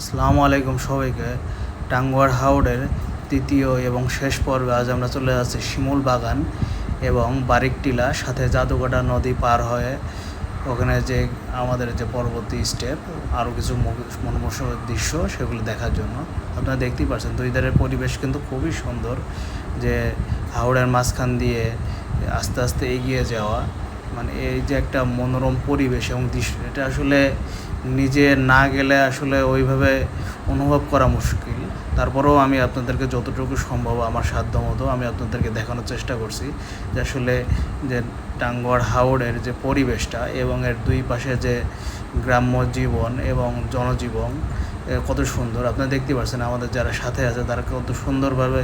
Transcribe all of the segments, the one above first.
আসসালামু আলাইকুম সবাইকে। টাঙ্গুয়ার হাওড়ের তৃতীয় এবং শেষ পর্বে আজ আমরা চলে যাচ্ছি শিমুল বাগান এবং বারিকটিলা, সাথে জাদুকাটা নদী পার হয়ে ওখানে যে আমাদের যে পরবর্তী স্টেপ আরও কিছু মন- মনোমোহক দৃশ্য সেগুলো দেখার জন্য। আপনারা দেখতেই পাচ্ছেন, দুই ধারের পরিবেশ কিন্তু খুবই সুন্দর যে হাওড়ের মাঝখান দিয়ে আস্তে আস্তে এগিয়ে যাওয়া মানে এই যে একটা মনোরম পরিবেশ এবং দৃশ্য, এটা আসলে নিজে না গেলে আসলে ওইভাবে অনুভব করা মুশকিল। তারপরেও আমি আপনাদেরকে যতটুকু সম্ভব আমার সাধ্য মতো আমি আপনাদেরকে দেখানোর চেষ্টা করছি যে আসলে যে টাঙ্গুয়ার হাওড়ের যে পরিবেশটা এবং এর দুই পাশে যে গ্রাম্য জীবন এবং জনজীবন কত সুন্দর। আপনারা দেখতে পাচ্ছেন আমাদের যারা সাথে আছে তারা কত সুন্দরভাবে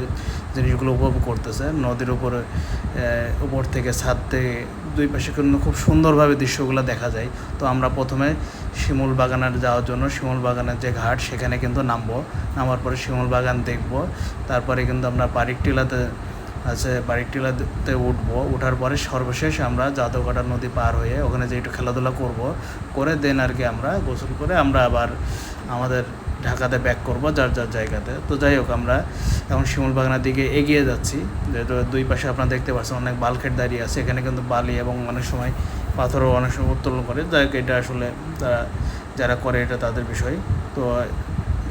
জিনিসগুলো উপভোগ করতেছে। নদীর উপরে উপর থেকে ছাদ থেকে দুই পাশে কিন্তু খুব সুন্দরভাবে দৃশ্যগুলো দেখা যায়। তো আমরা প্রথমে শিমুল বাগানের যাওয়ার জন্য শিমুল বাগানের যে ঘাট, সেখানে কিন্তু নামবো। নামার পরে শিমুল বাগান দেখব। তারপরে কিন্তু আমরা বারিক টিলাতে আছে বারিক টিলাতে উঠবো। ওঠার পরে সর্বশেষ আমরা জাদুকাটা নদী পার হয়ে ওখানে যে একটু খেলাধুলা করব, করে দেন আর কি আমরা গোসল করে আমরা আবার আমাদের ঢাকাতে ব্যাক করব যার যার জায়গাতে। তো যাই হোক, আমরা এখন শিমুল বাগানের দিকে এগিয়ে যাচ্ছি। যেহেতু দুই পাশে আপনারা দেখতে পাচ্ছেন অনেক বালখেট দাঁড়িয়ে আছে। এখানে কিন্তু বালি এবং অনেক সময় পাথরও অনেক সময় উত্তোলন করে। যাই এটা আসলে তারা যারা করে এটা তাদের বিষয়। তো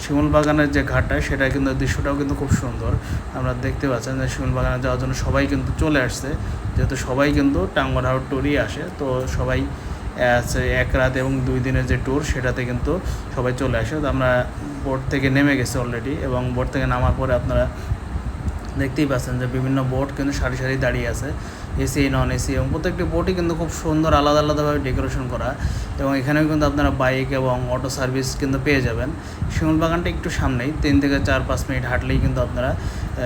শিমুল বাগানের যে ঘাটটা, সেটা কিন্তু দৃশ্যটাও কিন্তু খুব সুন্দর। আমরা দেখতে পাচ্ছেন যে শিমুল বাগানে যাওয়ার জন্য সবাই কিন্তু চলে আসছে। যেহেতু সবাই কিন্তু টাঙ্গর ট্যুরই আসে, তো সবাই আছে এক রাত এবং দুই দিনের যে ট্যুর সেটাতে কিন্তু সবাই চলে আসে। তো আমরা বোট থেকে নেমে গেছি অলরেডি এবং বোট থেকে নামার পরে আপনারা দেখতেই পাচ্ছেন যে বিভিন্ন বোট কিন্তু সারি সারি দাঁড়িয়ে আছে। এসি নন এসি এবং প্রত্যেকটি বোটই কিন্তু খুব সুন্দর আলাদা আলাদাভাবে ডেকোরেশন করা এবং এখানেও কিন্তু আপনারা বাইক এবং অটো সার্ভিস কিন্তু পেয়ে যাবেন। শিমুল বাগানটা একটু সামনেই, তিন থেকে চার, পাঁচ মিনিট হাঁটলেই কিন্তু আপনারা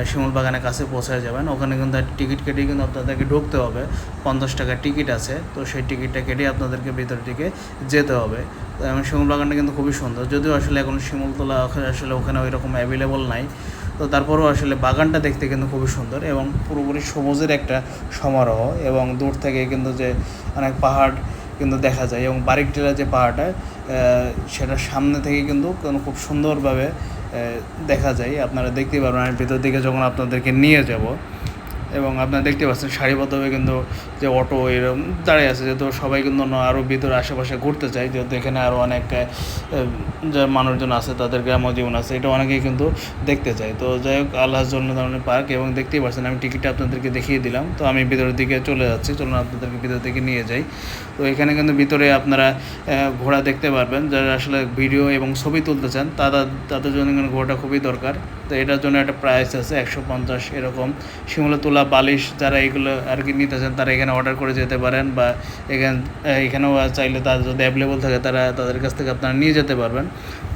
শিমুল বাগানের কাছে পৌঁছে যাবেন। ওখানে কিন্তু টিকিট কেটেই কিন্তু আপনাদেরকে ঢুকতে হবে। পঞ্চাশ টাকার টিকিট আছে, তো সেই টিকিটটা কেটেই আপনাদেরকে ভিতর দিকে যেতে হবে। এবং শিমুল বাগানটা কিন্তু খুবই সুন্দর। যদিও আসলে এখন শিমুলতলা আসলে ওখানে ওই রকম অ্যাভেলেবল নাই। তো তারপরেও আসলে বাগানটা দেখতে কিন্তু খুবই সুন্দর এবং পুরোপুরি সবুজের একটা সমারোহ এবং দূর থেকে কিন্তু যে অনেক পাহাড় কিন্তু দেখা যায় এবং বারিক টিলা যে পাহাড়টা সেটা সামনে থেকে কিন্তু খুব সুন্দরভাবে দেখা যায়। আপনারা দেখতেই পারবেন, আমি ভিতর দিকে যখন আপনাদেরকে নিয়ে যাব এবং আপনারা দেখতে পাচ্ছেন সারিবদ্ধভাবে কিন্তু যে অটো এরকম দাঁড়িয়ে আছে, যেহেতু সবাই কিন্তু আরও ভিতরে আশেপাশে ঘুরতে চায়, যেহেতু এখানে আরও অনেক যে মানুষজন আছে, তাদের গ্রাম্য জীবন আছে, এটা অনেকেই কিন্তু দেখতে চায়। তো যাই হোক আল্লাহর জন্য ধরনের পার্ক এবং দেখতেই পাচ্ছেন, আমি টিকিটটা আপনাদেরকে দেখিয়ে দিলাম। তো আমি ভিতরের দিকে চলে যাচ্ছি, চলুন আপনাদেরকে ভিতর দিকে নিয়ে যাই। তো এখানে কিন্তু ভিতরে আপনারা ঘোড়া দেখতে পারবেন, যারা আসলে ভিডিও এবং ছবি তুলতে চান, তারা, তাদের জন্য কিন্তু ঘোড়াটা খুবই দরকার। তো এটার জন্য একটা প্রাইস আছে একশো পঞ্চাশ, এরকম। শিমুলে তোলা বালিশ যারা এগুলো আর কি নিতে চান, তারা এখানে অর্ডার করে যেতে পারেন বা এখান, এখানেও চাইলে তার যদি অ্যাভেলেবল থাকে তারা তাদের কাছ থেকে আপনারা নিয়ে যেতে পারবেন।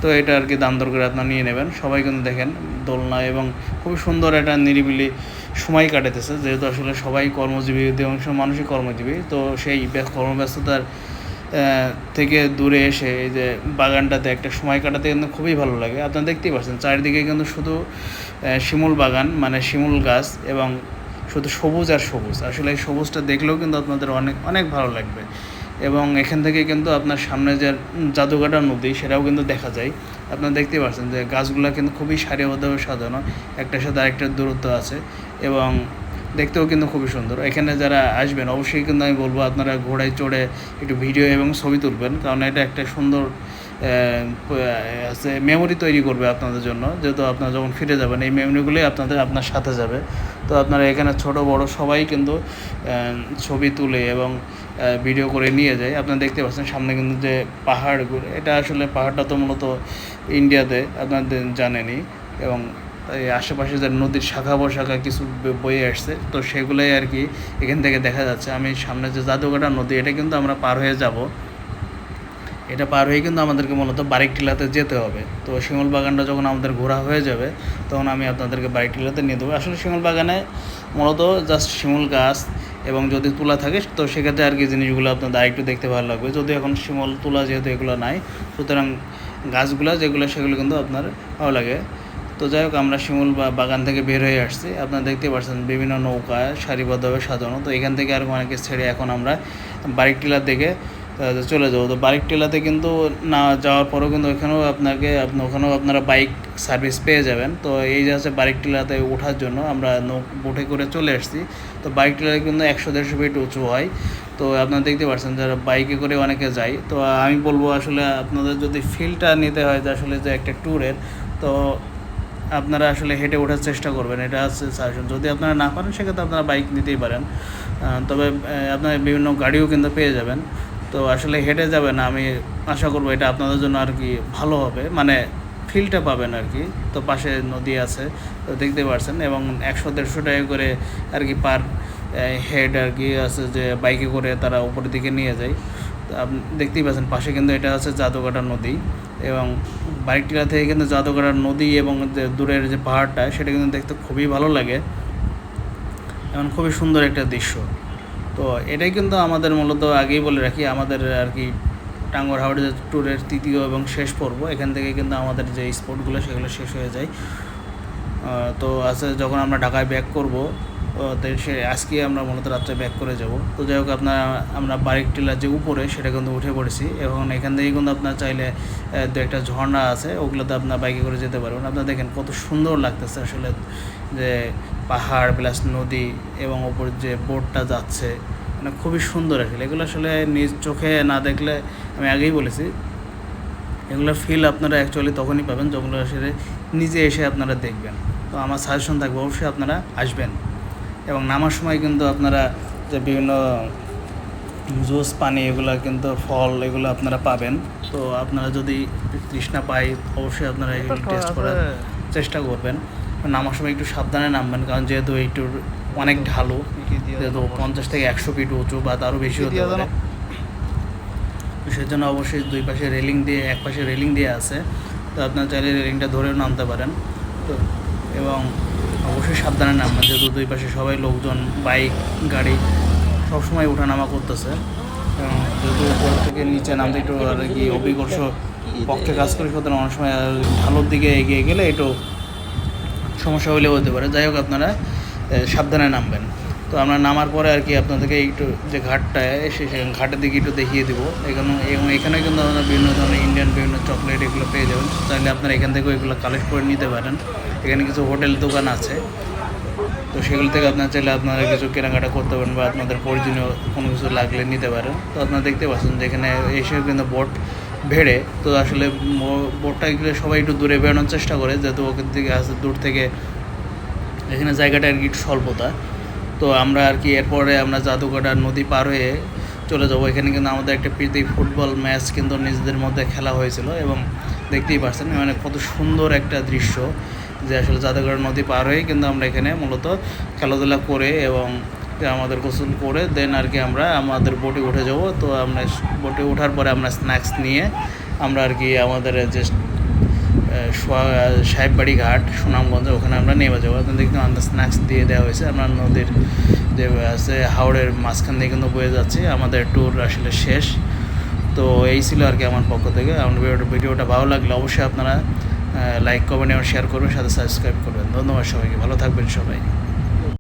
তো এটা আর কি দাম দর করে আপনারা নিয়ে নেবেন। সবাই কিন্তু দেখেন দোলনা এবং খুবই সুন্দর একটা নিরিবিলি সময় কাটাতেছে যেহেতু আসলে সবাই কর্মজীবী, অধিকাংশ মানুষই কর্মজীবী। তো সেই কর্মব্যস্ততার থেকে দূরে এসে এই যে বাগানটাতে একটা সময় কাটাতে কিন্তু খুবই ভালো লাগে। আপনারা দেখতেই পাচ্ছেন চারিদিকে কিন্তু শুধু শিমুল বাগান মানে শিমুল গাছ এবং শুধু সবুজ আর সবুজ। আসলে এই সবুজটা দেখলেও কিন্তু আপনাদের অনেক অনেক ভালো লাগবে। এবং এখান থেকে কিন্তু আপনার সামনে যে জাদুঘাটা নদী, সেটাও কিন্তু দেখা যায়। আপনারা দেখতেই পাচ্ছেন যে গাছগুলো কিন্তু খুবই সারিবদ্ধভাবে সাজানো। একটার সাথে আরেকটার দূরত্ব আছে এবং দেখতেও কিন্তু খুবই সুন্দর। এখানে যারা আসবেন, অবশ্যই কিন্তু আমি বলব আপনারা ঘোড়ায় চড়ে একটু ভিডিও এবং ছবি তুলবেন। কারণ এটা একটা সুন্দর মেমোরি তৈরি করবে আপনাদের জন্য, যেহেতু আপনারা যখন ফিরে যাবেন, এই মেমোরিগুলোই আপনাদের আপনার সাথে যাবে। তো আপনারা এখানে ছোট, বড় সবাই কিন্তু ছবি তুলে এবং ভিডিও করে নিয়ে যায়। আপনারা দেখতে পাচ্ছেন সামনে কিন্তু যে পাহাড়গুলো, এটা আসলে পাহাড়টা তো মূলত ইন্ডিয়াতে আপনাদের জানেনই এবং এই আশেপাশে যে নদীর শাখা প্রশাখা কিছু বয়ে আসছে, তো সেগুলোই আর কি এখান থেকে দেখা যাচ্ছে। আমি সামনে যে জাদুঘাটা নদী, এটা কিন্তু আমরা পার হয়ে যাব। এটা পার হয়ে কিন্তু আমাদেরকে মূলত বারিক টিলাতে যেতে হবে। তো শিমুল বাগানটা যখন আমাদের ঘোরা হয়ে যাবে, তখন আমি আপনাদেরকে বারিক টিলাতে নিয়ে দেবো। আসলে শিমুল বাগানে মূলত জাস্ট শিমুল গাছ এবং যদি তুলা থাকে, তো সেক্ষেত্রে আর কি জিনিসগুলো আপনাদের আরেকটু দেখতে ভালো লাগবে। যদি এখন শিমল তুলা যেহেতু এগুলো নাই, সুতরাং গাছগুলো যেগুলো সেগুলো কিন্তু আপনার ভালো লাগে। তো যাই হোক, আমরা শিমুল বা বাগান থেকে বের হয়ে আসছি। আপনারা দেখতে পাচ্ছেন বিভিন্ন নৌকা, সারিবদ্ধভাবে সাজানো। তো এখান থেকে আর অনেকে ছেড়ে এখন আমরা বারিক টিলার দিকে চলে যাব। তো বারিক টেলাতে কিন্তু না যাওয়ার পরেও কিন্তু ওখানেও আপনাকে, আপনি, ওখানেও আপনারা বাইক সার্ভিস পেয়ে যাবেন। তো এই যে আছে বারিক টিলাতে ওঠার জন্য আমরা নৌ- বোটে করে চলে এসেছি তো বাইক টিলাতে কিন্তু একশো, দেড়শো ফিট উঁচু হয়। তো আপনারা দেখতে পাচ্ছেন যারা বাইকে করে অনেকে যায়। তো আমি বলব আসলে আপনাদের যদি ফিলটা নিতে হয় যে আসলে যে একটা ট্যুরের, তো আপনারা আসলে হেঁটে ওঠার চেষ্টা করবেন। এটা হচ্ছে সাজেশন যদি আপনারা না পারেন, সেক্ষেত্রে আপনারা বাইক নিতেই পারেন। তবে আপনার বিভিন্ন গাড়িও কিন্তু পেয়ে যাবেন। তো আসলে হেঁটে যাবেন আমি আশা করব এটা আপনাদের জন্য আর কি ভালো হবে। মানে ফিলটা পাবেন আর কি। তো পাশে নদী আছে, তো দেখতে পারছেন এবং একশো দেড়শো টাকা করে আর কি পার হেড আর কি আছে যে বাইকে করে তারা উপরের দিকে নিয়ে যায়। তো আপনি দেখতেই পাচ্ছেন পাশে কিন্তু এটা আছে জাদুকাটা নদী এবং বাইকটিলা থেকে কিন্তু জাদুকাটা নদী এবং যে দূরের যে পাহাড়টা, সেটা কিন্তু দেখতে খুবই ভালো লাগে। এবং খুবই সুন্দর একটা দৃশ্য। তো এটাই কিন্তু আমাদের মূলত আগেই বলে রাখি, আমাদের আর কি টাঙ্গর হাওড় ট্যুরের তৃতীয় এবং শেষ পর্ব। এখান থেকে কিন্তু আমাদের যে স্পটগুলো সেগুলো শেষ হয়ে যায়। তো আছে যখন আমরা ঢাকায় ব্যাক করব তো সে আজকে আমরা মূলত রাত্রে ব্যাক করে যাব। তো যাই হোক, আপনার, আমরা বারিক টিলার যে উপরে, সেটা কিন্তু উঠে পড়েছি। এবং এখান থেকে কিন্তু আপনার চাইলে দু একটা ঝর্ণা আছে, ওগুলোতে আপনার বাইকে করে যেতে পারবেন। আপনার দেখেন কত সুন্দর লাগতেছে আসলে, যে পাহাড় প্লাস নদী এবং ওপর যে বোটটা যাচ্ছে। মানে খুবই সুন্দর আসলে। এগুলো আসলে নিজ চোখে না দেখলে, আমি আগেই বলেছি, এগুলো ফিল আপনারা অ্যাকচুয়ালি তখনই পাবেন যখন আসলে নিজে এসে আপনারা দেখবেন। তো আমার সাজেশন থাকবে, অবশ্যই আপনারা আসবেন। এবং নামার সময় কিন্তু আপনারা যে বিভিন্ন জুস পানি এগুলো কিন্তু ফল এগুলো আপনারা পাবেন। তো আপনারা যদি তৃষ্ণা পাই অবশ্যই আপনারা এগুলো টেস্ট করার চেষ্টা করবেন। নামার সময় একটু সাবধানে নামবেন কারণ যেহেতু একটু অনেক ঢালু যেহেতু পঞ্চাশ থেকে একশো ফিট উঁচু বা তারও বেশি হতে পারে। তো সেজন্য অবশ্যই দুই পাশে রেলিং দিয়ে এক পাশে রেলিং দিয়ে আছে। তো আপনার চাইলে রেলিংটা ধরেও নামতে পারেন। তো এবং অবশ্যই সাবধানে নামবেন, যেহেতু দুই পাশে সবাই লোকজন, বাইক, গাড়ি সবসময় ওঠানামা করতেছে। যেহেতু উপর থেকে নিচে নামতে একটু আর কি অভিকর্ষ পক্ষে কাজ করে, সুতরাং অনেক সময় ঢালোর দিকে এগিয়ে গেলে একটু সমস্যা হলেও হতে পারে। যাই হোক, আপনারা সাবধানে নামবেন। তো আমরা নামার পরে আর কি আপনাদেরকে একটু যে ঘাটটা এসে সেই ঘাটের দিকে একটু দেখিয়ে দেবো। এখানে এবং এখানে কিন্তু আপনারা বিভিন্ন ধরনের ইন্ডিয়ান বিভিন্ন চকলেট এগুলো পেয়ে যাবেন। চাইলে আপনারা এখান থেকেও এগুলো কালেক্ট করে নিতে পারেন। এখানে কিছু হোটেল দোকান আছে। তো সেগুলো থেকে আপনার চাইলে আপনারা কিছু কেনাকাটা করতে পারেন বা আপনাদের প্রয়োজনীয় কোনো কিছু লাগলে নিতে পারেন। তো আপনারা দেখতে পাচ্ছেন যে এখানে এসে কিন্তু বোট ভেড়ে। তো আসলে বোটটা গেলে সবাই একটু দূরে বেরোনোর চেষ্টা করে, যেহেতু ওখান থেকে আসে দূর থেকে। এখানে জায়গাটা আর কি একটু স্বল্পতা। তো আমরা আর কি এরপরে আমরা জাদুঘাটা নদী পার হয়ে চলে যাব। এখানে কিন্তু আমাদের একটা প্রীতি ফুটবল ম্যাচ কিন্তু নিজেদের মধ্যে খেলা হয়েছিল এবং দেখতেই পাচ্ছেন মানে কত সুন্দর একটা দৃশ্য যে আসলে জাদুঘাট নদী পার হয়ে কিন্তু আমরা এখানে মূলত খেলাধুলা করে এবং আমাদের গোসল করে দেন আর কি আমরা আমাদের বোটে উঠে যাব। তো আমরা বোটে ওঠার পরে আমরা স্ন্যাক্স নিয়ে আমরা আর কি আমাদের যে সাহেববাড়ি ঘাট সুনামগঞ্জ, ওখানে আমরা নেমে যাব। আপনাদের কিন্তু স্ন্যাক্স দিয়ে দেওয়া হয়েছে। আমরা নদীর যে আছে, হাওড়ের মাঝখান দিয়ে কিন্তু বয়ে যাচ্ছি। আমাদের ট্যুর আসলে শেষ। তো এই ছিল আর কি আমার পক্ষ থেকে। আমার ভিডিওটা ভালো লাগলে অবশ্যই আপনারা লাইক কমেন্ট এবং শেয়ার করবেন, সাথে সাবস্ক্রাইব করবেন। ধন্যবাদ সবাইকে। ভালো থাকবেন সবাই।